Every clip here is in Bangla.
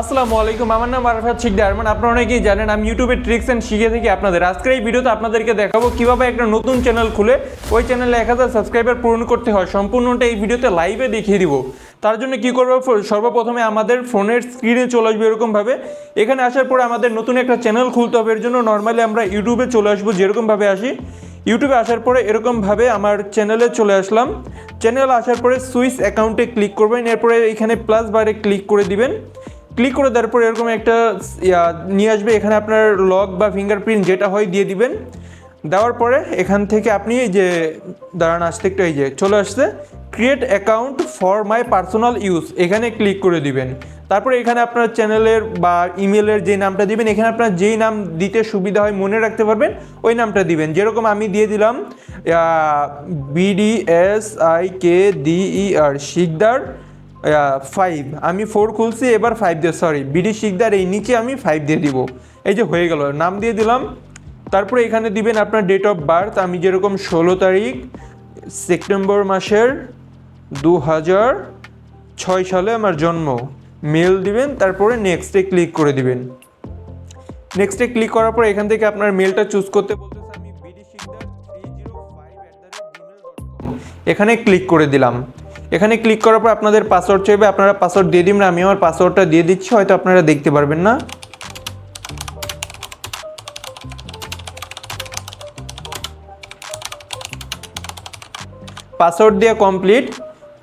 আসসালামু আলাইকুম, আমার নাম আরফাত শিকদার। মানে আপনারা অনেকেই জানেন, আমি ইউটিউবে ট্রিক্স অ্যান্ড শিখে থেকে আপনাদের। আজকের এই ভিডিওতে আপনাদেরকে দেখাবো কীভাবে একটা নতুন চ্যানেল খুলে ওই চ্যানেলে এক হাজার সাবস্ক্রাইবার পূরণ করতে হয়। সম্পূর্ণটা এই ভিডিওতে লাইভে দেখিয়ে দিব। তার জন্য কি করব? সর্বপ্রথমে আমাদের ফোনের স্ক্রিনে চলে আসবে এরকমভাবে। এখানে আসার পরে আমাদের নতুন একটা চ্যানেল খুলতে হবে। এর জন্য নর্মালি আমরা ইউটিউবে চলে আসব যেরকমভাবে আসি। ইউটিউবে আসার পরে এরকমভাবে আমার চ্যানেলে চলে আসলাম। চ্যানেল আসার পরে সুইচ অ্যাকাউন্টে ক্লিক করবেন। এরপরে এখানে প্লাস বারে ক্লিক করে দিবেন। ক্লিক করে দেওয়ার পরে এরকম একটা নিয়ে আসবে। এখানে আপনার লক বা ফিঙ্গারপ্রিন্ট যেটা হয় দিয়ে দিবেন। দেওয়ার পরে এখান থেকে আপনি যে, দাঁড়ান আসতে একটু, এই যে চলে আসছে। Create account for my personal use এখানে ক্লিক করে দিবেন। তারপরে এখানে আপনার চ্যানেলের বা ইমেলের যে নামটা দিবেন, এখানে আপনার যেই নাম দিতে সুবিধা হয় মনে রাখতে পারবেন, ওই নামটা দিবেন। যেরকম আমি দিয়ে দিলাম BDS I K D R Shikdar five আমি ফোর খুলছি, এবার ফাইভ দিয়ে সরি বিডি শিকদার এই নিচে আমি ফাইভ দিয়ে দিব। এই যে হয়ে গেল, নাম দিয়ে দিলাম। তারপরে এখানে দিবেন আপনার ডেট অফ বার্থ আমি যেরকম ষোলো তারিখ সেপ্টেম্বর মাসের দু হাজার ছয় সালে আমার জন্ম। মেল দিবেন, তারপরে নেক্সটে ক্লিক করে দিবেন। নেক্সটে ক্লিক করার পর এখান থেকে আপনার মেলটা চুজ করতে এখানে ক্লিক করে দিলাম। এখানে ক্লিক করার পর আপনাদের পাসওয়ার্ড চাইবে, আপনারা পাসওয়ার্ড দিয়ে দিন, আমি আমার পাসওয়ার্ডটা দিয়ে দিচ্ছি, হয়তো আপনারা দেখতে পারবেন না। পাসওয়ার্ড দেওয়া কমপ্লিট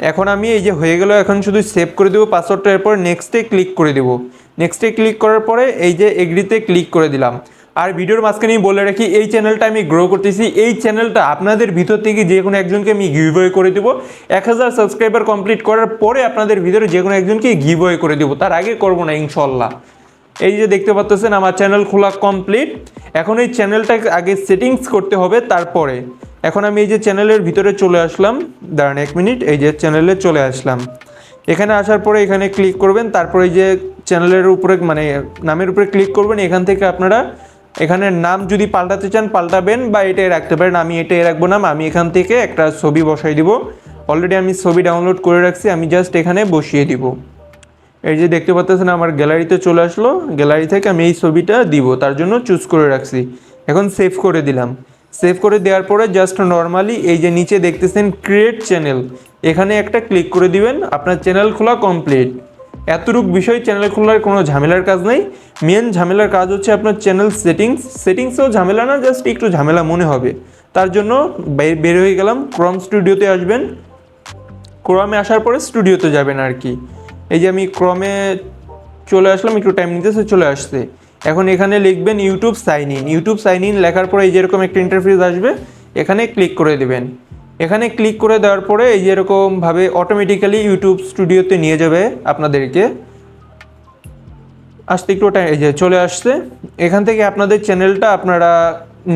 এখন আমি এই যে হয়ে গেল, এখন শুধু সেভ করে দেবো পাসওয়ার্ডটা এরপর নেক্সটে ক্লিক করে দেবো। নেক্সটে ক্লিক করার পরে এই যে এগ্রিতে ক্লিক করে দিলাম। আর ভিডিওর মাঝখানে আমি বলে রাখি, এই চ্যানেলটা আমি গ্রো করতেছি। এই চ্যানেলটা আপনাদের ভিতর থেকে যে কোনো একজনকে আমি গিভ গিভওয়ে করে দেবো। এক হাজার সাবস্ক্রাইবার কমপ্লিট করার পরে আপনাদের ভিতরে যে কোনো একজনকে গিভ গিভওয়ে করে দেবো। তার আগে করব না, ইনশাল্লাহ। এই যে দেখতে পাচ্ছেন আমার চ্যানেল খোলা কমপ্লিট এখন এই চ্যানেলটাকে আগে সেটিংস করতে হবে, তারপরে। এখন আমি এই যে চ্যানেলের ভিতরে চলে আসলাম। দাঁড়ান এক মিনিট, এই যে চ্যানেলে চলে আসলাম। এখানে আসার পরে এখানে ক্লিক করবেন, তারপরে এই যে চ্যানেলের উপরে মানে নামের উপরে ক্লিক করবেন, এখান থেকে আপনারা এখানে নাম যদি পাল্টাতে চান, পাল্টাবেন বা এটাই রাখতে পারেন। আমি এটাই রাখব নাম আমি এখান থেকে একটা ছবি বসাই দিব। অলরেডি আমি ছবি ডাউনলোড করে রাখছি, আমি জাস্ট এখানে বসিয়ে দিব। এই যে দেখতে পাচ্ছেন আমার গ্যালারিতে চলে আসলো। গ্যালারি থেকে আমি এই ছবিটা দিব, তার জন্য চুজ করে রাখছি। এখন সেভ করে দিলাম। সেভ করে দেওয়ার পরে জাস্ট নর্মালি এই যে নিচে দেখতেছেন ক্রিয়েট চ্যানেল এখানে একটা ক্লিক করে দিবেন, আপনার চ্যানেল খোলা কমপ্লিট এতটুক বিষয় চ্যানেল খোলার কোনো ঝামেলার কাজ নেই। মেন ঝামেলার কাজ হচ্ছে আপনার চ্যানেল সেটিংস সেটিংসেও ঝামেলা না জাস্ট একটু ঝামেলা মনে হবে। তার জন্য বের হয়ে গেলাম ক্রম স্টুডিওতে আসবেন। ক্রমে আসার পরে স্টুডিওতে যাবেন আর কি। এই যে আমি ক্রমে চলে আসলাম, একটু টাইম নিতেছে, চলে আসছে। এখন এখানে লিখবেন YouTube sign in YouTube sign in লেখার পরে এই যেরকম একটা ইন্টারফেস আসবে, এখানে ক্লিক করে দেবেন। এখানে ক্লিক করে দেওয়ার পরে এই যেরকমভাবে অটোমেটিক্যালি ইউটিউব স্টুডিওতে নিয়ে যাবে আপনাদেরকে। আসতে একটু টাইম এই যে চলে আসছে। এখান থেকে আপনাদের চ্যানেলটা আপনারা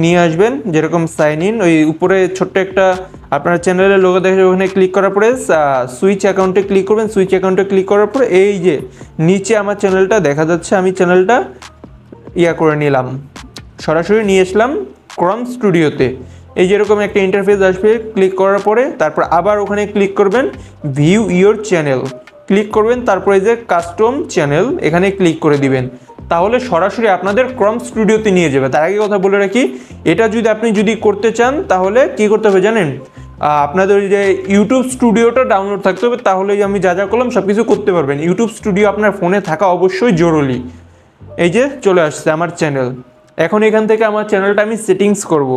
নিয়ে আসবেন, যেরকম সাইন ইন ওই উপরে ছোট্ট একটা আপনার চ্যানেলের লোগো দেখে ওখানে ক্লিক করার পরে সুইচ অ্যাকাউন্টে ক্লিক করবেন সুইচ অ্যাকাউন্টে ক্লিক করার পরে এই যে নিচে আমার চ্যানেলটা দেখা যাচ্ছে, আমি চ্যানেলটা ইয়া করে নিলাম। সরাসরি নিয়ে আসলাম ক্রম স্টুডিওতে এই যেরকম একটা ইন্টারফেস আসবে ক্লিক করার পরে তারপর আবার ওখানে ক্লিক করবেন ভিউ ইওর চ্যানেল ক্লিক করবেন, তারপরে এই যে কাস্টম চ্যানেল এখানে ক্লিক করে দিবেন। তাহলে সরাসরি আপনাদের ক্রম স্টুডিওতে নিয়ে যাবে। তার আগে কথা বলে রাখি, এটা যদি আপনি যদি করতে চান, তাহলে কি করতে হবে জানেন? আপনাদের যে ইউটিউব স্টুডিওটা ডাউনলোড থাকতে হবে, তাহলে আমি যা যা করলাম সব কিছু করতে পারবেন। ইউটিউব স্টুডিও আপনার ফোনে থাকা অবশ্যই জরুরি। এই যে চলে আসছে আমার চ্যানেল এখন এখান থেকে আমার চ্যানেলটা আমি সেটিংস করব।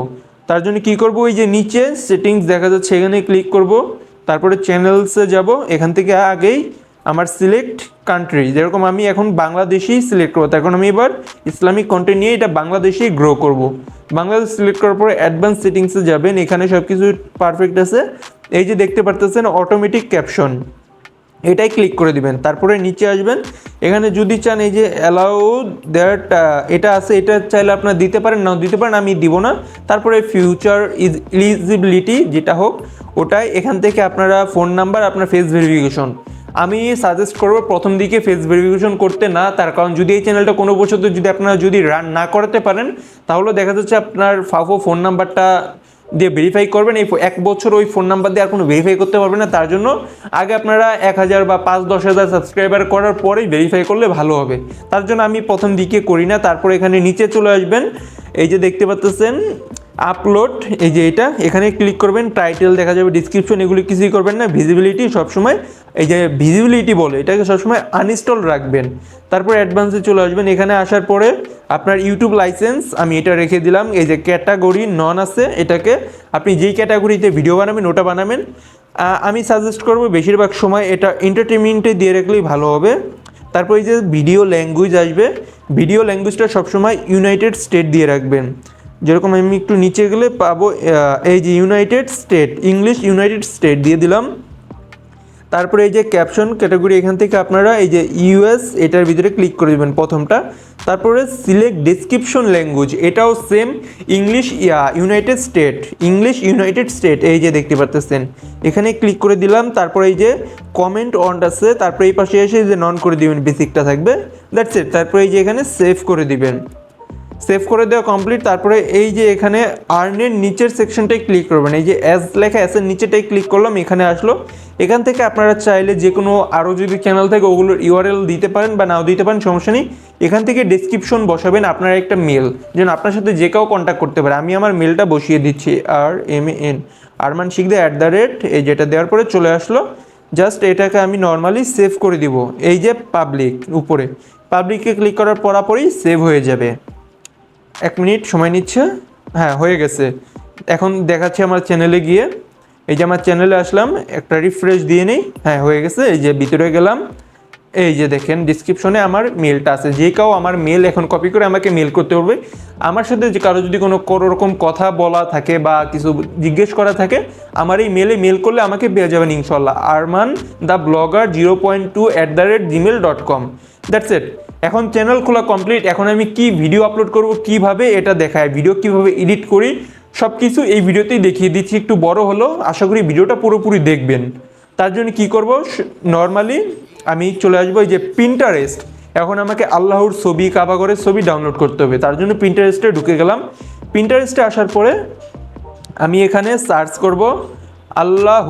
তার জন্য কি করব? ওই যে নিচে সেটিংস দেখা যাচ্ছে, এখানে ক্লিক করব। তারপরে চ্যানেলসে যাব। এখান থেকে আগেই আমার সিলেক্ট কান্ট্রি যেরকম আমি এখন বাংলাদেশেই সিলেক্ট করব, এখন আমি এবার ইসলামিক কন্টেন্ট নিয়ে এটা বাংলাদেশেই গ্রো করব। বাংলাদেশ সিলেক্ট করার পরে অ্যাডভান্স সেটিংসে যাবেন। এখানে সব কিছু পারফেক্ট আছে। এই যে দেখতে পারতেছেন অটোমেটিক ক্যাপশন এটাই ক্লিক করে দিবেন। তারপরে নিচে আসবেন। এখানে যদি চান এই যে অ্যালাউ দ্যাট এটা আছে, এটা চাইলে আপনার দিতে পারেন, নাও দিতে পারেন, আমি দিব না। তারপরে ফিউচার ইজ ইলিজিবিলিটি যেটা হোক, ওটাই। এখান থেকে আপনারা ফোন নাম্বার আপনার ফেস ভেরিফিকেশন আমি সাজেস্ট করব প্রথম দিকে ফেস ভেরিফিকেশন করতে না, তার কারণ যদি এই চ্যানেলটা কোনো বছর যদি আপনারা যদি রান না করাতে পারেন, তাহলে দেখা যাচ্ছে আপনার ফাফো ফোন নাম্বারটা দিয়ে ভেরিফাই করবেন, এই এক বছর ওই ফোন নাম্বার দিয়ে আর কোনো ভেরিফাই করতে পারবেন না, তার জন্য আগে আপনারা এক হাজার বা পাঁচ, দশ হাজার সাবস্ক্রাইবার করার পরেই ভেরিফাই করলে ভালো হবে। তার জন্য আমি প্রথম দিকে করি না, তারপর এখানে নিচে চলে আসবেন, এই যে দেখতে পাচ্ছেন আপলোড এই যে এটা, এখানে ক্লিক করবেন টাইটেল দেখা যাবে ডিসক্রিপশন এগুলি কিছুই করবেন না ভিজিবিলিটি সবসময়, এই যে ভিজিবিলিটি বলে, এটাকে সবসময় আনইনস্টল রাখবেন। তারপর অ্যাডভান্সে চলে আসবেন, এখানে আসার পরে আপনার ইউটিউব লাইসেন্স আমি এটা রেখে দিলাম, এই যে ক্যাটাগরি নন আছে, এটাকে আপনি যেই ক্যাটাগরিতে ভিডিও বানাবেন, ওটা বানাবেন। আমি সাজেস্ট করব, বেশিরভাগ সময় এটা এন্টারটেনমেন্টে দিয়ে রাখলেই ভালো হবে। তারপর এই যে ভিডিও ল্যাঙ্গুয়েজ আসবে ভিডিও ল্যাঙ্গুয়েজটা সবসময় ইউনাইটেড স্টেট দিয়ে রাখবেন। যেরকম আমি একটু নিচে গেলে পাবো এই যে United State English United State দিয়ে দিলাম। তারপরে এই যে ক্যাপশন ক্যাটাগরি এখান থেকে আপনারা এই যে ইউএস এটার ভিতরে ক্লিক করে দেবেন প্রথমটা। তারপরে সিলেক্ট ডেসক্রিপশন ল্যাঙ্গুয়েজ এটাও same English yeah United State English United State এই যে দেখতে পারতেছেন। এখানে ক্লিক করে দিলাম, তারপরে এই যে কমেন্ট অন আছে, তারপরে এই পাশে এসে যে নন করে দিবেন বেসিকটা থাকবে দ্যাটস ইট তারপরে এই যে এখানে সেভ করে দিবেন। সেভ করে দেওয়া কমপ্লিট, তারপরে এই যে এখানে আর্নের নিচের সেকশনটাই ক্লিক করবেন। এই যে অ্যাস লেখা অ্যাসের নিচেটাই ক্লিক করলাম, এখানে আসলো। এখান থেকে আপনারা চাইলে যে কোনো আরও যদি চ্যানেল থাকে, ওগুলোর ইউআরএল দিতে পারেন বা নাও দিতে পারেন, সমস্যা নেই। এখান থেকে ডেসক্রিপশন বসাবেন আপনার একটা মেল যেন আপনার সাথে যে কেউ কন্ট্যাক্ট করতে পারে। আমি আমার মেলটা বসিয়ে দিচ্ছি আর M N Arman Shikder at the rate এই যেটা দেওয়ার পরে চলে আসলো। জাস্ট এটাকে আমি নর্মালি সেভ করে দিব। এই যে পাবলিক উপরে। পাবলিকে ক্লিক করার পরাপরই সেভ হয়ে যাবে। এক মিনিট, সময় নিচ্ছে। হ্যাঁ হয়ে গেছে। এখন দেখাচ্ছি আমার চ্যানেলে গিয়ে। এই যে আমার চ্যানেলে আসলাম, একটা রিফ্রেশ দিয়ে নিই। হ্যাঁ হয়ে গেছে। এই যে ভিতরে গেলাম। এই যে দেখেন ডিসক্রিপশনে আমার মেলটা আছে। যে কেউ আমার মেল এখন কপি করে আমাকে মেল করতে পারবে আমার সাথে যে কারও যদি কোনো কোনো রকম কথা বলা থাকে বা কিছু জিজ্ঞেস করা থাকে, আমার এই মেলে মেল করলে আমাকে পেয়ে যাবেন ইনশাল্লাহ Arman the blogger zero point two at the rate Gmail dot com. That's it. এখন চ্যানেল খোলা কমপ্লিট এখন আমি কি ভিডিও আপলোড করব, কীভাবে এটা দেখায় ভিডিও কীভাবে এডিট করি সব কিছু এই ভিডিওতেই দেখিয়ে দিচ্ছি। একটু বড় হলো, আশা করি ভিডিওটা পুরোপুরি দেখবেন। তার জন্য কি করব নর্মালি আমি চলে আসব এই যে প্রিন্টারেস্ট এখন আমাকে আল্লাহর ছবি, কাবাগরের ছবি ডাউনলোড করতে হবে। তার জন্য প্রিন্টারেস্টে ঢুকে গেলাম। প্রিন্টারেস্টে আসার পরে আমি এখানে সার্চ করব, আল্লাহ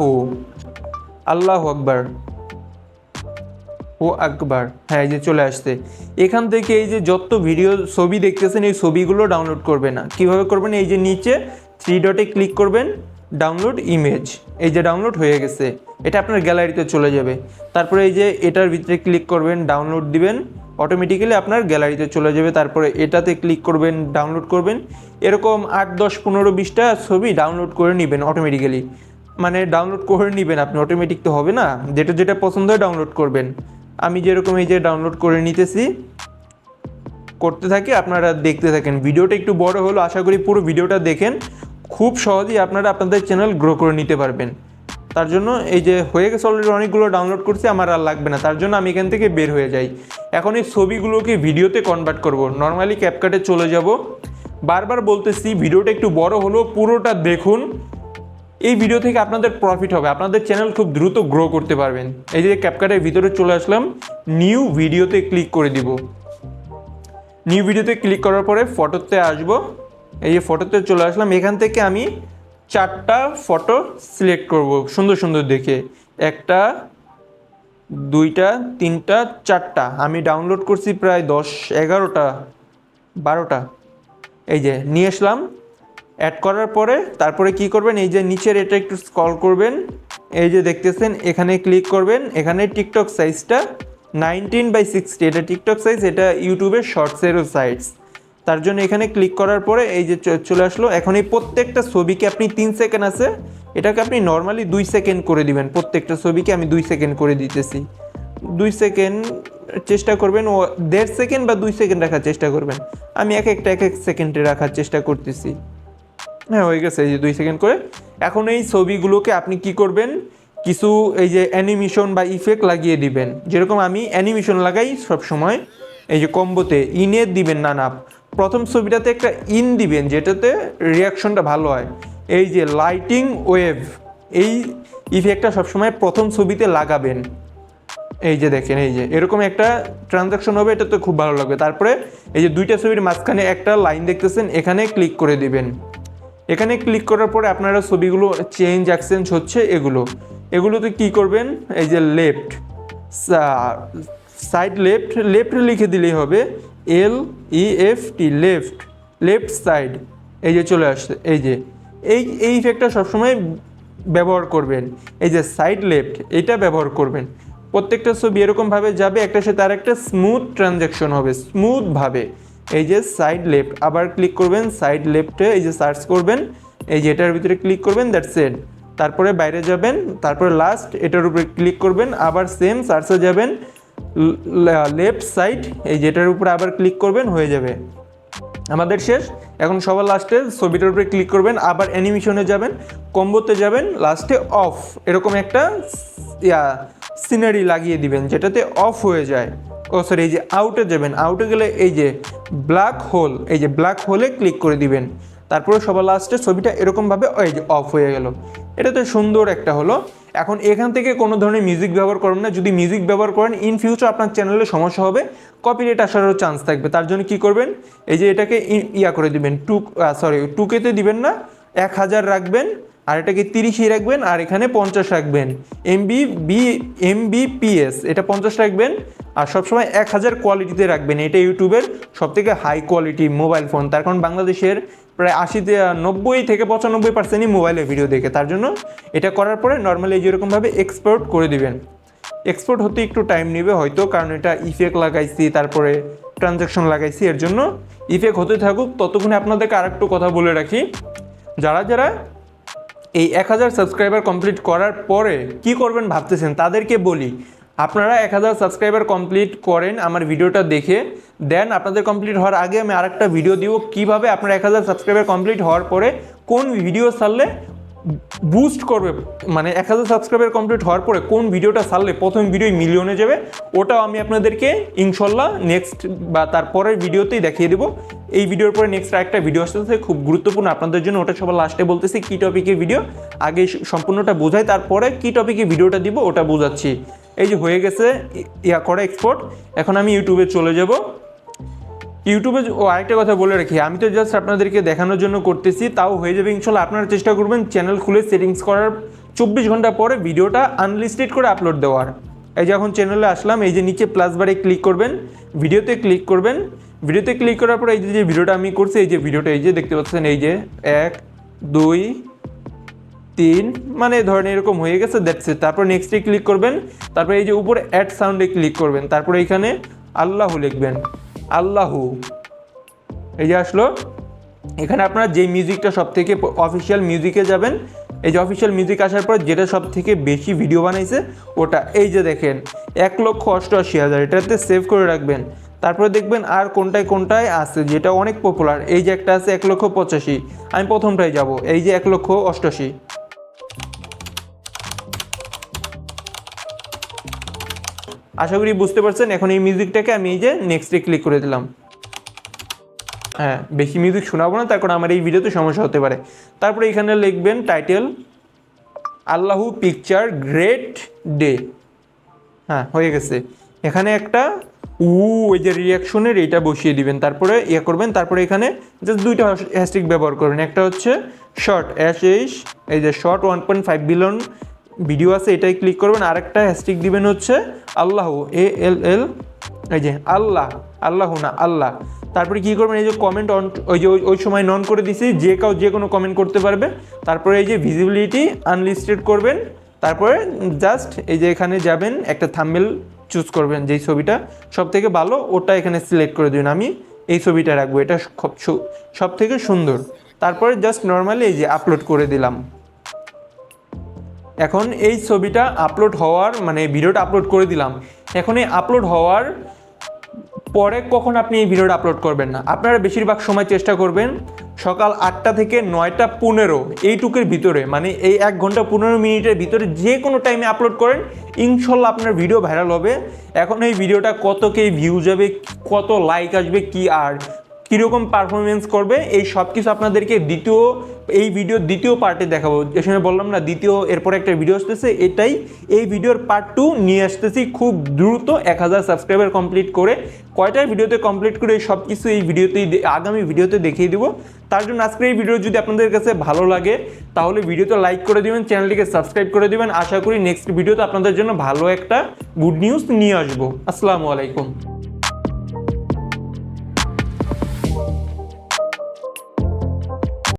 আল্লাহ আকবার। ও আকবার। হ্যাঁ এই যে চলে আসছে। এখান থেকে এই যে যত ভিডিও ছবি দেখতেছেন, এই ছবিগুলো ডাউনলোড করবে না। কীভাবে করবেন? এই যে নিচে থ্রি ডটে ক্লিক করবেন ডাউনলোড ইমেজ এই যে ডাউনলোড হয়ে গেছে। এটা আপনার গ্যালারিতে চলে যাবে। তারপরে এই যে এটার ভিতরে ক্লিক করবেন ডাউনলোড দিবেন। অটোমেটিক্যালি আপনার গ্যালারিতে চলে যাবে। তারপরে এটাতে ক্লিক করবেন ডাউনলোড করবেন। এরকম আট, দশ, পনেরো, বিশটা ছবি ডাউনলোড করে নেবেন অটোমেটিক্যালি মানে ডাউনলোড করে নেবেন আপনি। অটোমেটিক তো হবে না। যেটা যেটা পছন্দ হয় ডাউনলোড করবেন। আমি যেরকম এই যে ডাউনলোড করে নিতেছি, করতে থাকি, আপনারা দেখতে থাকেন। ভিডিওটা একটু বড় হলো, আশা করি পুরো ভিডিওটা দেখেন। খুব সহজেই আপনারা আপনাদের চ্যানেল গ্রো করে নিতে পারবেন। তার জন্য এই যে হয়ে গেছে অলরেডি অনেকগুলো ডাউনলোড করছি, আমার আর লাগবে না। তার জন্য আমি এখান থেকে বের হয়ে যাই। এখন এই ছবিগুলোকে ভিডিওতে কনভার্ট করব। নর্মালি ক্যাপকাটে চলে যাব। বারবার বলতেছি, ভিডিওটা একটু বড় হলো, পুরোটা দেখুন। এই ভিডিও থেকে আপনাদের প্রফিট হবে। আপনাদের চ্যানেল খুব দ্রুত গ্রো করতে পারবেন। এই যে ক্যাপকাটের ভিতরে চলে আসলাম নিউ ভিডিওতে ক্লিক করে দিব। নিউ ভিডিওতে ক্লিক করার পরে ফটোতে আসব। এই যে ফটোতে চলে আসলাম, এখান থেকে আমি চারটা ফটো সিলেক্ট করব, সুন্দর সুন্দর দেখে। একটা, দুইটা, তিনটা, চারটা। আমি ডাউনলোড করছি প্রায় দশ, এগারোটা, বারোটা। এই যে, নিয়ে আসলাম। অ্যাড করার পরে তারপরে কি করবেন? এই যে নিচের এটা একটু স্ক্রল করবেন। এই যে দেখতেছেন, এখানে ক্লিক করবেন। এখানে টিকটক সাইজটা নাইনটিন বাই সিক্সটি এটা টিকটক সাইজ এটা ইউটিউবের শর্টসেরও সাইজ তার জন্য এখানে ক্লিক করার পরে এই যে চলে আসলো। এখন এই প্রত্যেকটা ছবিকে আপনি তিন সেকেন্ড আছে। এটাকে আপনি নর্মালি দুই সেকেন্ড করে দিবেন। প্রত্যেকটা ছবিকে আমি দুই সেকেন্ড করে দিতেছি। দুই সেকেন্ড চেষ্টা করবেন ও, দেড় সেকেন্ড বা দুই সেকেন্ড রাখার চেষ্টা করবেন। আমি এক একটা, এক এক সেকেন্ডে রাখার চেষ্টা করতেছি। হ্যাঁ হয়ে গেছে, এই যে দুই সেকেন্ড করে। এখন এই ছবিগুলোকে আপনি কি করবেন? কিছু এই যে অ্যানিমেশন বা ইফেক্ট লাগিয়ে দিবেন। যেরকম আমি অ্যানিমেশন লাগাই সব সময় এই যে কম্বোতে ইনে দিবেন না না প্রথম ছবিটাতে একটা ইন দিবেন, যেটাতে রিয়াকশনটা ভালো হয়। এই যে লাইটিং ওয়েভ এই ইফেক্টটা সবসময় প্রথম ছবিতে লাগাবেন। এই যে দেখেন, এই যে, এরকম একটা ট্রানজাকশন হবে এটা তো খুব ভালো লাগবে। তারপরে এই যে দুইটা ছবির মাঝখানে একটা লাইন দেখতেছেন, এখানে ক্লিক করে দিবেন। এখানে ক্লিক করার পরে আপনারা ছবিগুলো চেঞ্জ এক্সচেঞ্জ হচ্ছে এগুলো। এগুলোতে কি করবেন? এই যে লেফট সাইড লেফট লেফট লিখে দিলেই হবে L E F T left left side এই যে চলে আসছে, এই যে। এই এই ইফেক্টটা সবসময় ব্যবহার করবেন। এই যে সাইড লেফট এটা ব্যবহার করবেন। প্রত্যেকটা ছবি এরকমভাবে যাবে একটা সাথে আর একটা স্মুথ ট্রানজ্যাকশন হবে স্মুথভাবে এই যে সাইড লেফট আবার ক্লিক করবেন সাইড লেফটে এই যে সার্চ করবেন, এই যে এটার ভিতরে ক্লিক করবেন দ্যাটস এড তারপরে বাইরে যাবেন, তারপরে লাস্ট এটার উপরে ক্লিক করবেন, আবার সেম সার্চে যাবেন লেফট সাইড এই যেটার উপরে আবার ক্লিক করবেন, হয়ে যাবে। আমাদের শেষ। এখন সবার লাস্টে ছবিটার উপরে ক্লিক করবেন, আবার অ্যানিমেশনে যাবেন কম্বোতে যাবেন লাস্টে অফ এরকম একটা, ইয়া সিনারি লাগিয়ে দিবেন, যেটাতে অফ হয়ে যায়। ও সরি এই যে আউটে যাবেন আউটে গেলে এই যে ব্ল্যাক হোল এই যে ব্ল্যাক হোলে ক্লিক করে দিবেন। তারপরে সবার লাস্টে ছবিটা এরকমভাবে এই যে অফ হয়ে গেল। এটা তো সুন্দর একটা হলো। এখন এখান থেকে কোনো ধরনের মিউজিক ব্যবহার করবেন না। যদি মিউজিক ব্যবহার করেন ইন ফিউচার আপনার চ্যানেলে সমস্যা হবে কপিরাইট আসারও চান্স থাকবে। তার জন্য কি করবেন, এই যে এটাকে ইয়া করে দিবেন টু সরি টুকেতে দিবেন না, এক হাজার রাখবেন আর এটাকে তিরিশই রাখবেন? আর এখানে পঞ্চাশ রাখবেন। এমবি, বি, এমবিপিএস, এটা পঞ্চাশ রাখবেন। আর সবসময় এক হাজার কোয়ালিটিতে রাখবেন। এটা ইউটিউবের সবথেকে হাই কোয়ালিটি মোবাইল ফোন তার কারণ বাংলাদেশের প্রায় আশিতে, নব্বই থেকে পঁচানব্বই পার্সেন্টই মোবাইলে ভিডিও দেখে। তার জন্য এটা করার পরে নর্মালি যেরকমভাবে এক্সপোর্ট করে দিবেন। এক্সপোর্ট হতে একটু টাইম নেবে হয়তো, কারণ এটা ইফেক্ট লাগাইছি, তারপরে ট্রানজ্যাকশন লাগাইছি, এর জন্য ইফেক্ট হতে থাকুক। ততক্ষণে আপনাদেরকে আরেকটু কথা বলে রাখি। যারা যারা এই এক হাজার সাবস্ক্রাইবার কমপ্লিট করার পরে কি করবেন ভাবতেছেন? তাদেরকে বলি, আপনারা এক হাজার সাবস্ক্রাইবার কমপ্লিট করেন আমার ভিডিওটা দেখে দেন আপনাদের কমপ্লিট হওয়ার আগে আমি আরেকটা ভিডিও দিব কীভাবে আপনার এক হাজার সাবস্ক্রাইবার কমপ্লিট হওয়ার পরে কোন ভিডিও ছাড়লে বুস্ট করবে মানে এক হাজার সাবস্ক্রাইবার কমপ্লিট হওয়ার পরে কোন ভিডিওটা ছাড়লে প্রথম ভিডিও মিলিয়নে যাবে, ওটাও আমি আপনাদেরকে ইনশাল্লাহ নেক্সট বা তারপরের ভিডিওতেই দেখিয়ে দেবো। এই ভিডিওর পরে নেক্সট আরেকটা ভিডিও আসতেছে খুব গুরুত্বপূর্ণ আপনাদের জন্য ওটা সবার লাস্টে বলতেছি কী টপিকের ভিডিও আগে সম্পূর্ণটা বোঝাই, তারপরে কী টপিকে ভিডিওটা দিব ওটা বোঝাচ্ছি। এই যে হয়ে গেছে, ইয়া করা এক্সপোর্ট এখন আমি ইউটিউবে চলে যাব। ইউটিউবে ও আরেকটা কথা বলে রাখি, আমি তো জাস্ট আপনাদেরকে দেখানোর জন্য করতেছি, তাও হয়ে যাবে ইনশাল্লাহ, আপনারা চেষ্টা করবেন চ্যানেল খুলে সেটিংস করার চব্বিশ ঘণ্টা পরে ভিডিওটা আনলিস্টেড করে আপলোড দেওয়ার। এই যে এখন চ্যানেলে আসলাম, এই যে নিচে প্লাস বারে ক্লিক করবেন ভিডিওতে ক্লিক করবেন ভিডিওতে ক্লিক করার পর এই যে যে ভিডিওটা আমি করছি, এই যে ভিডিওটা, এই যে দেখতে পাচ্ছেন, এই যে এক, দুই, তিন মানে ধরেন এরকম হয়ে গেছে দ্যাটস ইট তারপর নেক্সটে ক্লিক করবেন, তারপর এই যে উপরে অ্যাড সাউন্ডে ক্লিক করবেন, তারপরে এখানে আল্লাহ লিখবেন। আল্লাহু। এই যে আসলো। এখানে আপনারা যে মিউজিকটা সব থেকে অফিসিয়াল মিউজিকে যাবেন, এই যে অফিসিয়াল মিউজিক আসার পর যেটা সব থেকে বেশি ভিডিও বানাইছে, ওটা এই যে দেখেন, এক লক্ষ অষ্টআশি হাজার। এটাতে সেভ করে রাখবেন। তারপরে দেখবেন আর কোনটায় কোনটায় আছে, যেটা অনেক পপুলার এই যে একটা আছে এক লক্ষ পঁচাশি। আমি প্রথমটায় যাব। এই যে এক লক্ষ অষ্টআশি। আশা করি বুঝতে পারছেন, এখন এই মিউজিকটাকে আমি এই যে নেক্সটে ক্লিক করে দিলাম। হ্যাঁ বেশি মিউজিক শোনাবো না তার কারণ আমার এই ভিডিওতে সমস্যা হতে পারে। তারপরে এখানে লিখবেন টাইটেল আল্লাহু পিকচার গ্রেট ডে হ্যাঁ হয়ে গেছে। এখানে একটা উ, ওই যে রিয়াকশনের এইটা বসিয়ে দিবেন। তারপরে ইয়ে করবেন, তারপরে এখানে জাস্ট দুইটা হ্যাশট্যাগ ব্যবহার করবেন। একটা হচ্ছে শর্ট অ্যাশ এইস এই যে short one point five billion video আছে, এটাই ক্লিক করবেন। আরেকটা হ্যাশট্যাগ দিবেন হচ্ছে আল্লাহ এ এল এল এই যে আল্লাহ আল্লাহ না, আল্লাহ। তারপরে কি করবেন, এই যে কমেন্ট অন ওই যে ওই- ওই সময় নন করে দিছি, যে কাউ, যে কোনো কমেন্ট করতে পারবে। তারপরে এই যে ভিজিবিলিটি আনলিস্টেড করবেন। তারপরে জাস্ট এই যে এখানে যাবেন, একটা থাম্বেল চুজ করবেন, যেই ছবিটা। সব থেকে ভালো, ওটা এখানে সিলেক্ট করে দিন আমি এই ছবিটা রাখব, এটা সব থেকে সুন্দর। তারপরে জাস্ট নর্মালি এই যে আপলোড করে দিলাম। এখন এই ছবিটা আপলোড হওয়ার মানে ভিডিওটা আপলোড করে দিলাম। এখন এই আপলোড হওয়ার পরে কখন আপনি এই ভিডিওটা আপলোড করবেন না? আপনারা বেশিরভাগ সময় চেষ্টা করবেন সকাল আটটা থেকে নয়টা পনেরো, এইটুকের ভিতরে মানে এই এক ঘণ্টা পনেরো মিনিটের ভিতরে যে কোনো টাইমে আপলোড করেন, ইনশাল্লাহ আপনার ভিডিও ভাইরাল হবে। এখন এই ভিডিওটা কত কে ভিউ যাবে, কত লাইক আসবে, কি আর? কীরকম পারফরমেন্স করবে, এই সব কিছু আপনাদেরকে দ্বিতীয়, এই ভিডিওর দ্বিতীয় পার্টে দেখাবো। যে সময় বললাম না, দ্বিতীয়, এরপরে একটা ভিডিও আসতেছে, এটাই, এই ভিডিওর পার্ট টু নিয়ে আসতেছি খুব দ্রুত এক হাজার সাবস্ক্রাইবার কমপ্লিট করে। কয়টা ভিডিওতে কমপ্লিট করে সব কিছু এই ভিডিওতেই আগামী ভিডিওতে দেখিয়ে দিব। তার জন্য আজকের এই ভিডিও যদি আপনাদের কাছে ভালো লাগে, তাহলে ভিডিওতে লাইক করে দিবেন চ্যানেলটিকে সাবস্ক্রাইব করে দেবেন। আশা করি নেক্সট ভিডিওতে আপনাদের জন্য ভালো একটা গুড নিউজ নিয়ে আসব। আসসালামু আলাইকুম।